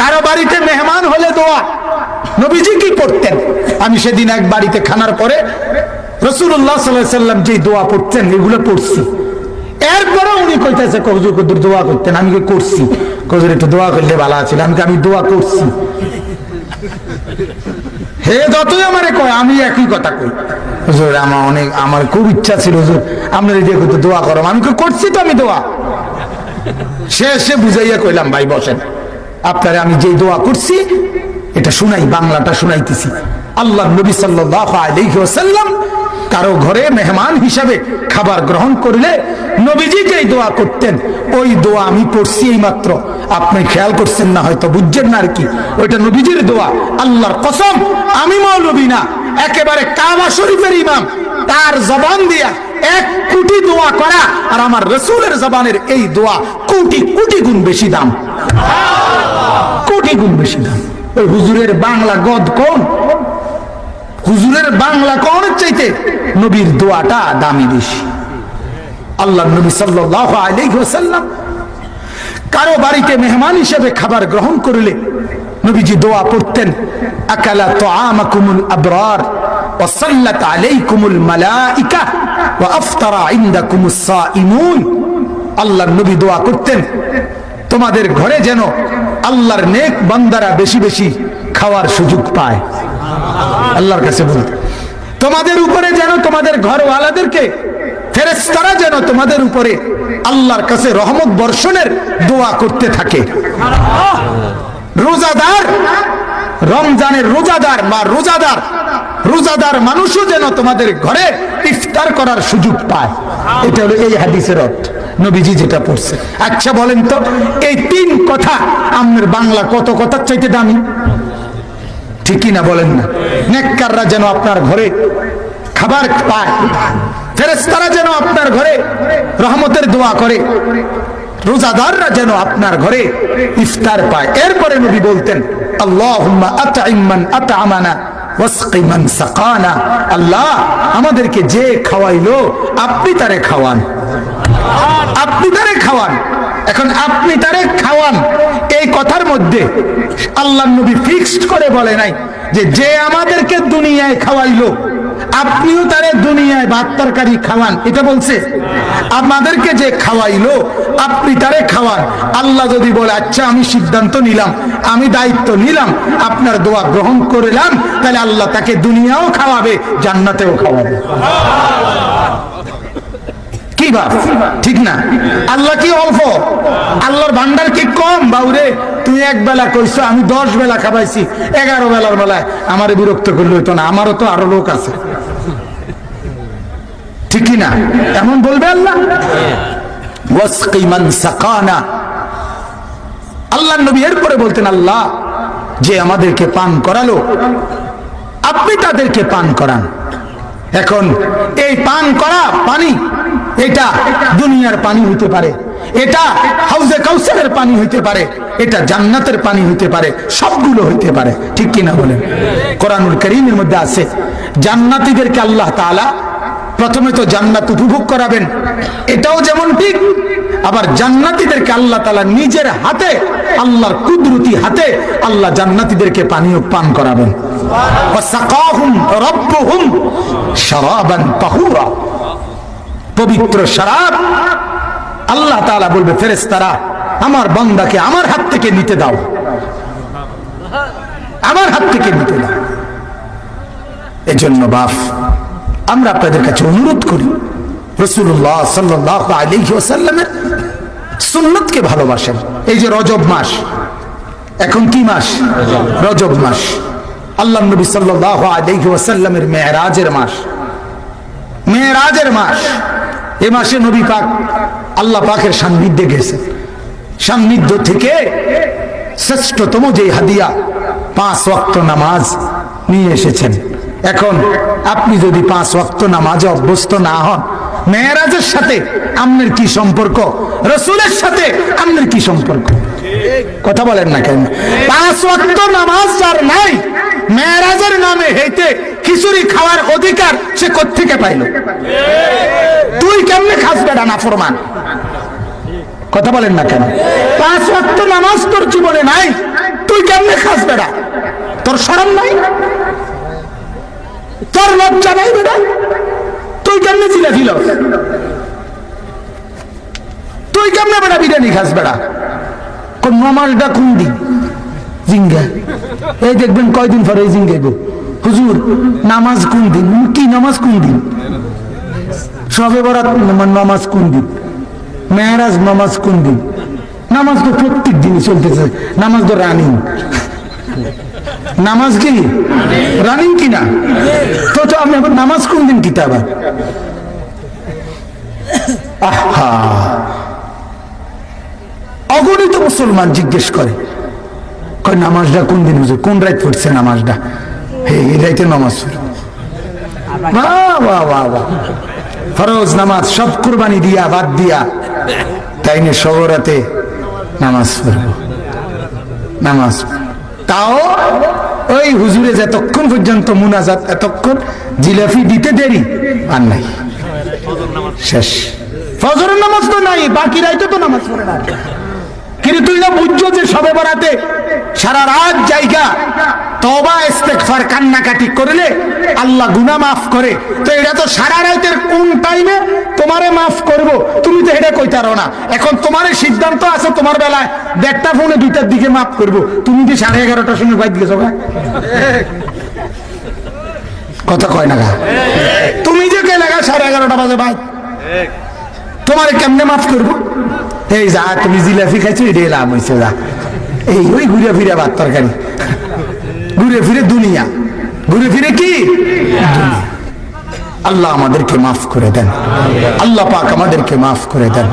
কারও বাড়িতে মেহমান হলে দোয়া। নবীজি কি করতেন? আমি সেদিন এক বাড়িতে খানার পরে রসুল্লাহ সাল্লাম যে দোয়া পড়তেন, এগুলো পড়ছি। এরপরে উনি কইতেছে, কবজুর কদুর দোয়া করতেন। আমি করছি? কবজুর একটু দোয়া করলে ভালো আছিল। আমি আমি দোয়া করছি? হে যতই আমারে কয়, আমি একই কথা কই। হুজুর, আমার অনেক, আমার খুব ইচ্ছা ছিল, হুজুর, আপনার করতে দোয়া করো। আমি করছি তো আমি দোয়া? সে সে বুঝাইয়া কইলাম, ভাই, বসেন। আপনারে আমি যে দোয়া করছি, এটা শুনাই, বাংলাটা শুনাইতেছি। আল্লাহ নবী আলাইহি কারও ঘরে মেহমান হিসাবে খাবার গ্রহণ করলে নবীজি যেই দোয়া করতেন। ওই দোয়া আমি পড়ছি এই মাত্র আপনি খেয়াল করছেন না, হয়তো বুঝছেন না আর কি। ওইটা নবীজির দোয়া। আল্লাহর কসম, আমি মৌলবী না। একেবারে কাবা শরীফের ইমাম। তার জবান দিয়া এক কোটি দোয়া করা আর আমার রসুলের জবানের এই দোয়া কোটি কোটি গুণ বেশি দাম। কোটি গুণ বেশি দাম। ওই হুজুরের বাংলা গদ কোন? হুজুরের বাংলা কোন চাইতে নবীর দোয়াটা দামি বেশি? আল্লাহ নবী সাল্লাল্লাহু আলাইহি ওয়াসাল্লাম কারও বাড়িতে মেহমান হিসেবে খাবার গ্রহণ করলে নবীজি দোয়া পড়তেন, আকালা তো তুআমাকুমুল আবরার সাল্লাত আলাইকুমুল মালাইকা। আল্লাহর নবী দোয়া করতেন, তোমাদের ঘরে যেন আল্লাহর নেক বান্দারা বেশি বেশি খাওয়ার সুযোগ পায়। আল্লাহর কাছে বলতে তোমাদের উপরে যেন তোমাদের ঘরওয়ালাদেরকে ফেরেস্তারা যেন তোমাদের উপরে আল্লাহর কাছে রহমত বর্ষণের দোয়া করতে থাকে। রোজাদার রমজানের রোজাদার বা রোজাদার রোজাদার মানুষও যেন তোমাদের ঘরে ইফতার করার সুযোগ পায়। এটা হলো এই হাদিসের অর্থ। নবীজি যেটা পড়ছে। আচ্ছা বলেন তো, এই তিন কথা আপনার বাংলা কত কথার চাইতে দামি? ঠিকই না বলেন না? নেককাররা যেন আপনার ঘরে খাবার পায় ফেরেস্তারা যেন আপনার ঘরে রহমতের দোয়া করে, রোজাদাররা যেন আপনার ঘরে ইফতার পায়। এরপরে নবী বলতেন আল্লাহ আমাদেরকে যে খাওয়াইলো, আপনি তারে খাওয়ান। আপনি তারে খাওয়ান। এখন আপনি তারে খাওয়ান। এই কথার মধ্যে আল্লাহ নবী ফিক্সড করে বলে নাই যে যে আমাদেরকে দুনিয়ায় খাওয়াইলো আপনিও তারে দুনিয়ায় ভাত তরকারি খাওয়ান, এটা বলছে। আমাদেরকে যে খাওয়াইলো, আপনি তারে খাওয়ান। আল্লাহ যদি বলে আচ্ছা আমি সিদ্ধান্ত নিলাম, আমি দায়িত্ব নিলাম, আপনার দোয়া গ্রহণ করলাম, তাহলে আল্লাহ তাকে দুনিয়াও খাওয়াবে, জান্নাতেও খাওয়াবে। কি ভাব ঠিক না? আল্লাহ কি অল্প? আল্লাহর ভান্ডার কি কম? বাউরে তুই এক বেলা কইছো, আমি দশ বেলা খাবাইছি, এগারো বেলার বেলায়। আমার বিরক্ত করলে হইতো না, আমারও তো আরও লোক আছে। ঠিক না? এমন বলবে আল্লাহ? আল্লাহ নবী এরপরে বলতেন, আল্লাহ, যে আমাদেরকে পান করালো, আপনি তাদেরকে পান করান। এখন, এই পান করা পানি, এটা দুনিয়ার পানি হইতে পারে। এটা হাউজে কাউসারের পানি হইতে পারে, এটা জান্নাতের পানি হইতে পারে, সবগুলো হইতে পারে। ঠিক কিনা বলেন? কোরআনুল করিমের মধ্যে আছে, জান্নাতীদেরকে আল্লাহ তাআলা প্রথমে তো জান্নাত উপভোগ করাবেন, এটাও যেমন ঠিক, আবার জান্নাতীদেরকে আল্লাহ তাআলা নিজের হাতে, আল্লাহর কুদরতি হাতে আল্লাহ জান্নাতীদেরকে পানীয় পান করাবেন। পবিত্র শরাব, আল্লাহ তাআলা বলবে, ফেরেশতারা আমার বান্দাকে আমার হাত থেকে নিতে দাও। আমার হাত থেকে নিতে দাও। এজন্য বাপ, আমরা আপনাদের কাছে অনুরোধ করি রসুল্লাহ সাল্লাহ ওয়াসাল্লামের সুন্নতকে ভালোবাসেন। এই যে রজব মাস, এখন কি মাস? রজব মাস। আল্লাহ নবী সাল্লাহ ওয়াসাল্লামের মেয়েরাজের মাস। মেয়েরাজের মাস। এ মাসে নবী পাক, আল্লাহ পাকের সান্নিধ্যে গেছেন। সান্নিধ্য থেকে শ্রেষ্ঠতম যে হাদিয়া, পাঁচ ওয়াক্ত নামাজ নিয়ে এসেছেন। এখন আপনি যদি পাঁচ ওয়াক্ত নামাজে অভ্যস্ত না হন, মেয়েরাজের সাথে আপনার কি সম্পর্ক? রসুলের সাথে আপনার কি সম্পর্ক? কথা বলেন না কেন? পাঁচ ওয়াক্ত নামাজ যার নাই, মেয়েরাজের নামে হেঁটে খিচুড়ি খাওয়ার অধিকার সে কোথেকে পাইল? তুই কেমনে খাস বেড়া না ফরমান? কথা বলেন না কেন? পাঁচ ওয়াক্ত নামাজ তোর জীবনে নাই, তুই কেমনে খাস বেড়া? তোর সরম নাই? তোর লজ্জা নাই বেড়া? তুই কেমনে জিলাপি লস তুই কেমনে বেড়া বিরিয়ানি খাস বেড়া? কোন নমাজটা কোন দিন? জিঙ্গা। এই দেখবেন কয়দিন পরে এই জিঙ্গা গো। হুজুর, নামাজ কোন দিন? কি নামাজ কোন দিন? সবে বরাত, নামাজ কোন দিন? মেহরাজ নামাজ কোন দিন? নামাজ তো প্রত্যেক দিনই চলতেছে। নামাজ তো রানিং নামাজ কি? রানিং কি না? তো তো আমি এখন নামাজ কোন দিন কিতাব? আহা! অগণিত মুসলমান জিজ্ঞেস করে, কয়, নামাজটা কোন দিন হুজুর কোন রাত পড়ছে নামাজটা? হে, এই রাইতে নামাজ। বাহ বাহ বাহ বাহ। ফরজ নামাজ সব কুরবানি দিয়া, বাদ দিয়া, তাই নিয়ে সবরাতে নামাজ পড়ব। নামাজ তাও ওই হুজুরে যতক্ষণ পর্যন্ত মুনাজাত, এতক্ষণ জিলাফি দিতে দেরি, আর নাই। শেষ। ফজরের নামাজ তো নাই, বাকি রাইতে তো নামাজ পড়ে না। কিন্তু তুই না বুঝছ যে সবে বরাতে সারা রাত জায়গা তবা ইস্তেগফার, কান্নাকাটি করলে আল্লাহ গুনাহ মাফ করে। তো এটা তো সারা রাতের কোন টাইমে তোমারে মাফ করব? তুমি তো এটা কইতারো না। এখন তোমার সিদ্ধান্ত আছে তোমার বেলায়। দেড়টা ফোনে দুইটার দিকে মাফ করব। তুমি যে সাড়ে এগারোটার সময় বাইক গেছো? কথা কয় না? তুমি যে গেলে গা সাড়ে এগারোটা বাজে বাইক তোমার কেমনে মাফ করব? এই যা, তুমি জিলাপি খাইছো, এটাই লাভ হয়েছে যা। এই ওই ঘুরে ফিরে ভাত তরকারি। ঘুরে ফিরে দুনিয়া। ঘুরে ফিরে কি? আল্লাহ আমাদেরকে মাফ করে দেন। আল্লাহ পাক আমাদেরকে মাফ করে দেন।